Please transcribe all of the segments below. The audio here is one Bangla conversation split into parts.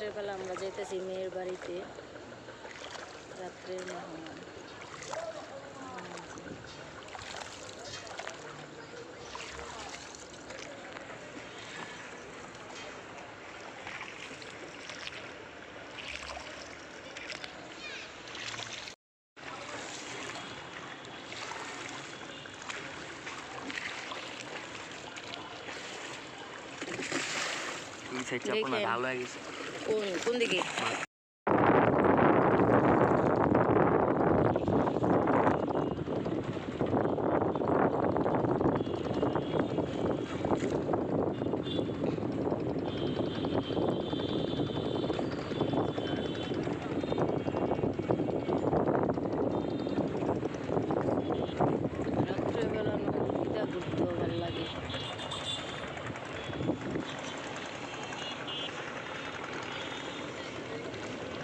রাত্রেবেলা আমরা যাইতেছি মেয়ের বাড়িতে। রাত্রের মেহমান সাইডটা আপনার দেখেন। ভালো হয়ে গেছে কোন কোন দিকে রাত্রেবেলা নদীটা ঘুরতেও ভালো লাগে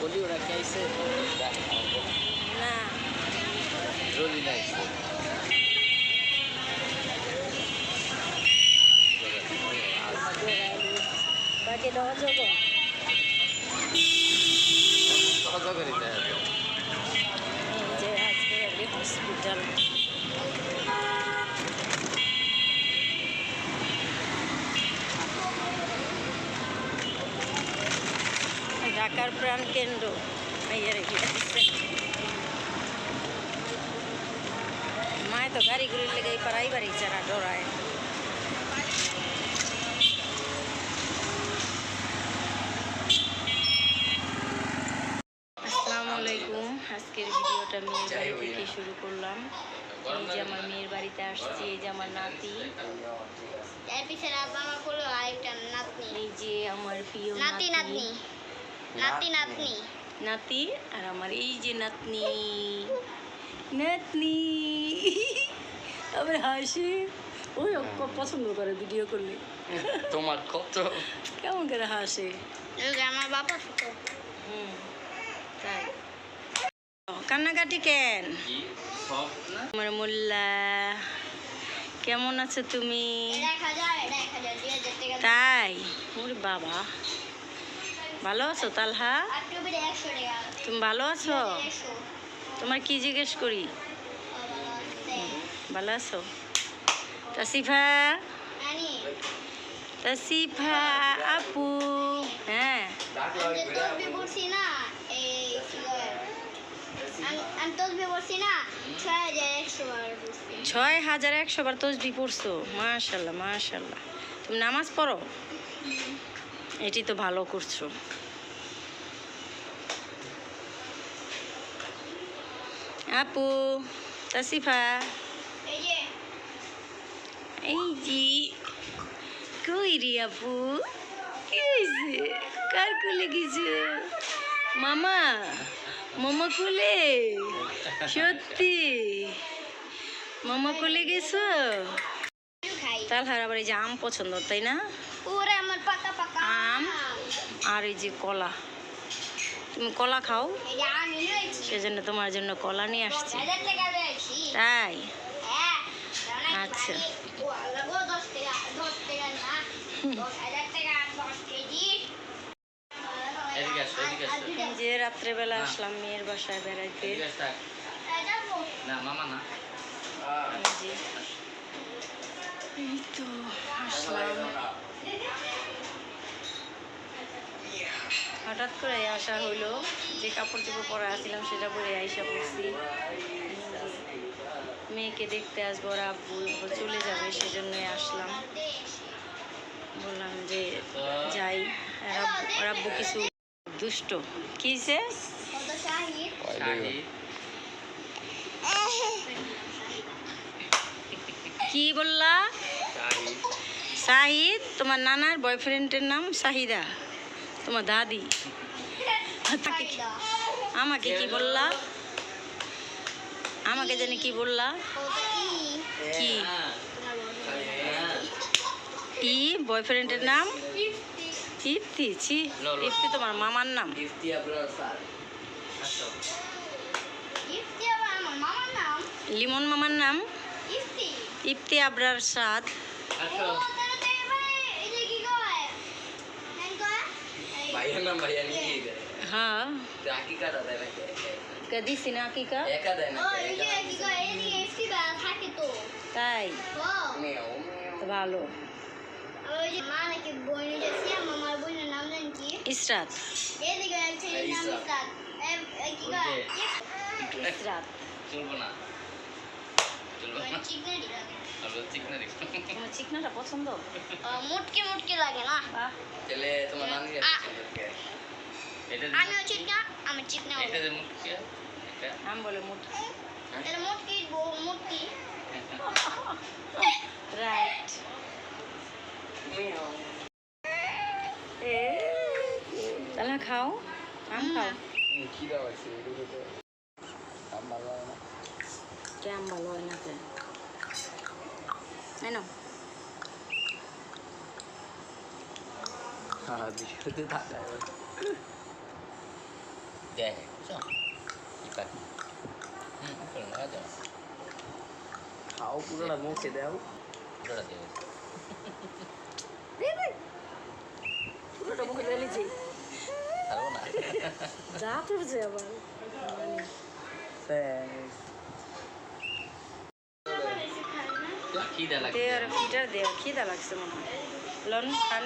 বলি ওরা কি আইছে না রোজি আইছে বাকি দেওয়া যাব সহযোগ যে আজকে এলি হসপিটাল ঢাকার প্রাণ কেন্দ্র মায় তো গাড়ি ঘুরির লেগে পাড়াই বাড়ি চারা ডরায়। মেয়ের বাড়ি থেকে শুরু করলাম। এই যে আমার মেয়ের বাড়িতে আসছি এই যে আমার নাতি। এর পিছনে আব্বা আমার কোলে আরেকটা নাতনি। এই যে আমার প্রিয় নাতি নাতনি। নাতি নাতনি। নাতি আর আমার এই যে নাতনি। নাতনি। আবার হাসি। ওই অক্ক পছন্দ করে ভিডিও করলে। তোমার কত? কেমন করে হাসে? আমার বাবা ছোট। হুম তাই। কান্নাকাটি কেন? আমার মোল্লা কেমন আছো তুমি? তাই? ওরে বাবা। ভালো আছো তালহা? তুমি ভালো আছো? তোমার কি জিজ্ঞেস করি? ভালো আছো? তাসিফা? তাসিফা আপু হ্যাঁ আমি যে তসবি পড়ছি না এই কি কয়, আমি- আমি তসবি পড়ছি না ছয় হাজার একশো বার ছয় হাজার একশো বার তসবি পড়ছো? মাশাল্লাহ মাশাল্লাহ। তুমি নামাজ পড়ো? এটি তো ভালো করছ। আপু তাসিফা। এই যে। কই রে আপু? কি হয়েছে কার কুলে গেছে? মামা। মামা কুলে? সত্যি? মামা কুলে গেছো? খাই আবার এই যে আম পছন্দ তাই না? আম? আর এই যে কলা। তুমি কলা খাও? সেজন্য তোমার জন্য কলা নিয়ে আসছি। তাই? হ্যাঁ আচ্ছা। ও লাগো দশ টাকা দশ টাকা না দশ হাজার টাকা দশ কেজি এদিকে আসো, এদিকে আসো। এই যে রাত্রেবেলা আসলাম মেয়ের বাসায় বেড়াইতে। এই তো আসলাম। হঠাৎ করে আসা হইল যে কাপড় চোপড় পরে আসছিলাম সেটা পরে আইসা পড়ছি। মেয়েকে দেখতে আসব ওরা আব্বু চলে যাবে সেজন্যই আসলাম। বললাম যে যাই। আর আব্বু কিছু দুষ্ট। কিসে কি বললা? শাহিদ তোমার নানার বয়ফ্রেন্ডের নাম শাহিদা তোমার দাদি। আমাকে কি বললা? আমাকে জানি কি বললা? কি? হ্যাঁ, হ্যাঁ। ই বয়ফ্রেন্ডের নাম? ইফতি ছি। ইফতি তোমার মামার নাম। গিফটি আপনার স্যার। আবার আমার মামার নাম। লিমন মামার নাম। ফিফটি ইফতি আবরার সাদ। হ্যাঁ কয়? এই- ভাইয়ের নাম ভাইয়া নিয়ে দেয়। হ্যাঁ। কদি একা দেয় তাই? ভালো। আর ওই যে মা নাকি বই নিয়ে যাচ্ছি আমার বোনের নাম জানি কি ইসরাত এদিকে এক ছেলের নাম ইসরাত। ইসরাত এ- এ কি কয় ইসরাত চলবো না চলবো না মানে চিকনারি লাগে আর চিকনা রেখো তোমার চিকনাটা পছন্দ আহ, মুটকি মুটকি লাগে না বাহ তাহলে তোমার নানি আ। এটা আমিও চিকনা আমি চিকনা এটা যে মুখে এটা নাম বলে মুঠ এটা মুটকি বউ মুটকি রাইট তাহলে খাও আম খাও খিদা পাইছে এগুলো তো আমার না কে আম ভালো হয় না কে এই নাও। হ্যাঁ বিষয়তে থাকা দেখ বুঝছ ইপাক হুম করে না যাও খাও পুরোটা মুখে দাও পুরোটা দিয়ে পুরোটা মুখে ঢেলেছি পারব যা পড়ছে আবার। দে আর ফিটার দে খিদা লাগছে মনে হয়। লন খান।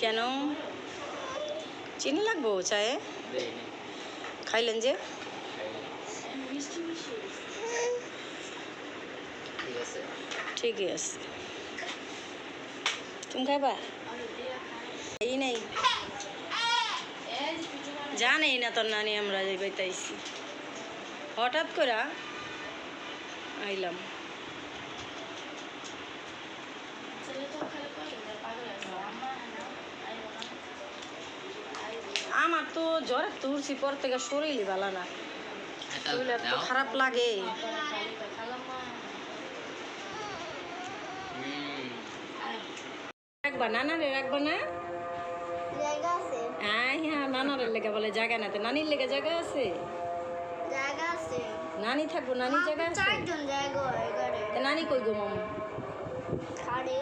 কেন? চিনি লাগবো চায়ে? খাইলেন যে? ঠিকই আছে। তুমি খাইবা? এই নেই। জানেই না তোর নানি আমরা যে বেতাইছি। হঠাৎ করে আইলাম। আমার তো জ্বরের তুলসি পর থেকে শরীরই ভালো না। শরীর খারাপ লাগে। রাখবা নানারে রাখবা না হ্যাঁ হ্যাঁ নানারের লেগে বলে জায়গা না তো। নানির লেগে জায়গা আছে? নানি থাকব জায়গা আছে? তো নানি কই গো মাম? খাড়ে।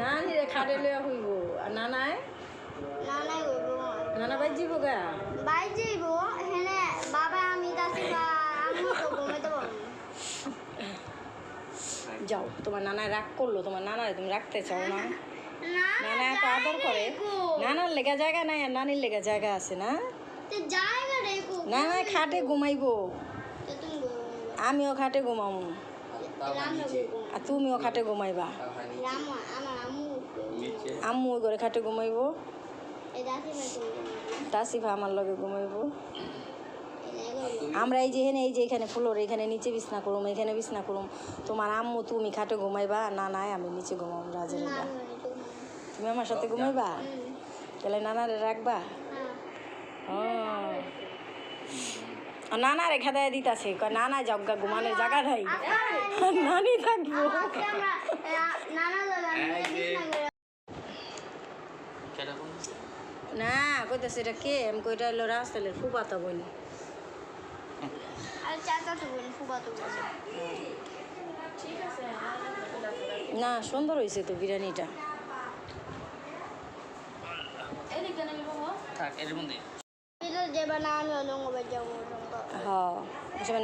নানি রে খাটে লইয়া হইব। আর নানায়? নানা বাই গা? বাই যাইব হেনে বাবা আমি দাসি আমি তো ঘুমাইতে পারব যাও তোমার নানায় রাগ করল তোমার নানারে তুমি রাখতে চাও না। নানা এত আদর করে। নানার লেগে জায়গা নাই আর নানির লেগে জায়গা আছে না? তো জায়গা খাটে ঘুমাইবো। আমিও খাটে ঘুমাবো। আর তুমিও খাটে ঘুমাইবা। আম্মু ওই ঘরে খাটে ঘুমাইবো। তাসিফা আমার লগে ঘুমাইবো। এই আমরা এই যে এখানে এই যে এখানে ফ্লোর এখানে নিচে বিছনা করুম এখানে বিছনা করুম। তোমার আম্মু তুমি খাটে ঘুমাইবা না নাই আমি নিচে ঘুমাম রাজের না ঘরে। ঘুমাইতে ঘুমাইবা। তুমি আমার সাথে ঘুমাইবা? তাহলে নানারে রাখবা? হ্যাঁ। ও। আর নানারে খেদায় দিতাছে। নানা জগা ঘুমানোর জায়গা নাই। নানি থাকব। আহ, নানা কেটা বলছো না কইতাছে এটা কে? আমি কইটা হলো রাস্তালের ফুপাতা বোন। আর চাচা বোন ফুবা বোন। না সুন্দর হয়েছে তো বিরিয়ানিটা। থাক এর মধ্যে এটা না আমি অলঙ্গ যাব অলঙ্গ হ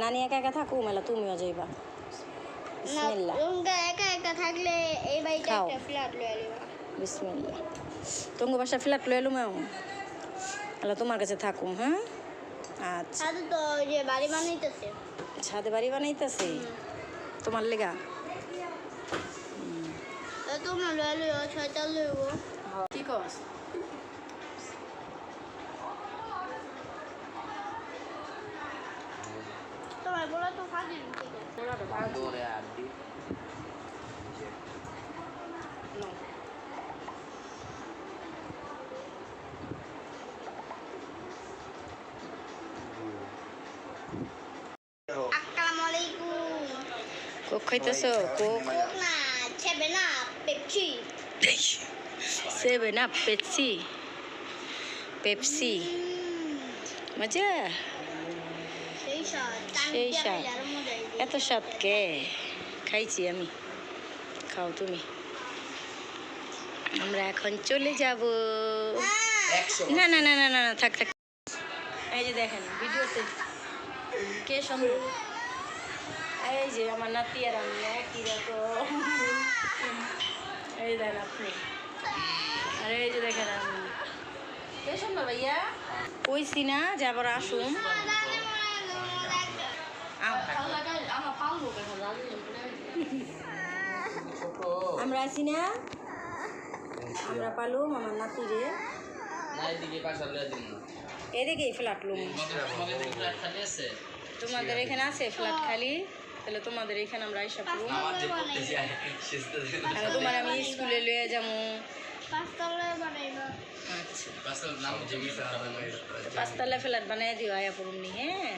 নানি একা একা থাকু মেলা তুমিও যাইবা। একা একা থাকলে এই বাড়িটা খাও। একটা ফ্ল্যাট লয়ে নিবা। বিসমিল্লা তোমার বাসা ফ্ল্যাট লয়ে এলুম এলা তোমার কাছে থাকুম হ্যাঁ? আচ্ছা। তো যে বাড়ি বানাইতেছে। ছাদে বাড়ি বানাইতেছে? তোমার লেগা? তো তোমরা লয়ে লিও ছয়টা লইব। কি কস? Abdi. আসসালামু আলাইকুম কোক খাইতেছো কোক না ছেবে না Pepsi seven up Pepsi Pepsi মজা সেই স্বাদ। এত স্বাদ কে? খাইছি আমি। খাও তুমি। আমরা এখন চলে যাব। না না না না না না, থাক থাক। এই যে দেখেন ভিডিওতে কে সুন্দর এই যে আমার নাতি আর আমি একই রকম। এই দেখেন আপনি। আর এই যে দেখেন আমি। কে সুন্দর ভাইয়া? কইছি না যে আবার আসুন। আমরা আছি না? আমরা পালুম আমার নাতিরে না এদিকে পাশা লয়ে দিন না। এদিকে ফ্ল্যাট লুম মগে মগে দিকে ফ্ল্যাট খালি আছে? তোমাদের এখানে আছে ফ্ল্যাট খালি? তাহলে তোমাদের এখানে আমরা শেষতে আর তোমার আমি স্কুলে লয়ে যাব। আচ্ছা পাঁচতলা ফ্ল্যাট বানাই দিও আয়া পড়ুম নি হ্যাঁ?